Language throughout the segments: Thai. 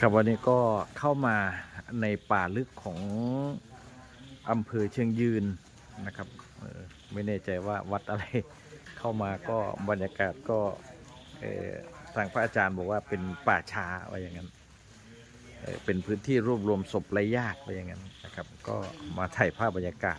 ครับวันนี้ก็เข้ามาในป่าลึกของอำเภอเชียงยืนนะครับไม่แน่ใจว่าวัดอะไรเข้ามาก็บรรยากาศก็ทางพระอาจารย์บอกว่าเป็นป่าช้าว่าอย่างนั้นเเป็นพื้นที่รวบรวมศพไร้ญาติว่าอย่างนั้นนะครับ ก็มาถ่ายภาพบรรยากาศ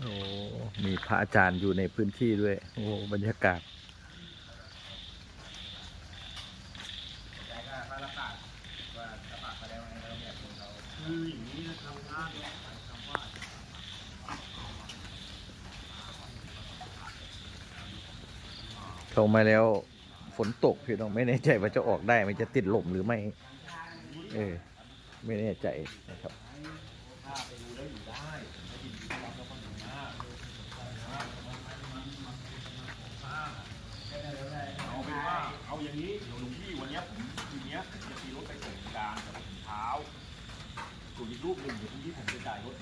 โอ้มีพระอาจารย์อยู่ในพื้นที่ด้วย โอ้บรรยากาศคืออย่างนี้นะครับถ้าลงมาแล้วฝนตกพี่น้องไม่แน่ใจว่าจะออกได้มันจะติดลมหรือไม่ เออ ไม่แน่ใจนะครับ ถ้าไปดูแล้วอยู่ได้ไม่ยินดีต้อนรับแล้วก็อยู่หน้าเอาเป็นว่าเอาอย่าง นี้เดี๋ยวหลวงพี่วันเนี้ยผมทีเนี้ยผมจะขี่รถไปส่งการกับถึงเช้าส่วนอีกรูปหนึ่งเดี๋ยวพรุ่งนี้ผมจะจ่ายรถ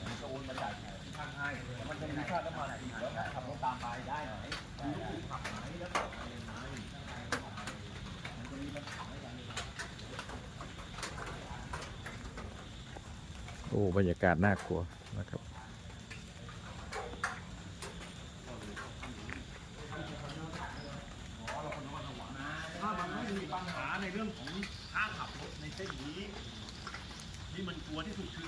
ผมจะโอนมาจ่ายที่ข้างให้แล้วมันจะมีค่าน้ำมันอีกแล้วขับรถตามไปได้ไหมคือลูกขับไหมแล้วขับไปยังไงมันจะมีปัญหาในการโอ้บรรยากาศน่ากลัวนะครับ ถ้ามันไม่มี ปัญหาในเรื่องของห้าขับรถในเส้นนี้ที่มันกลัวที่สุดคือ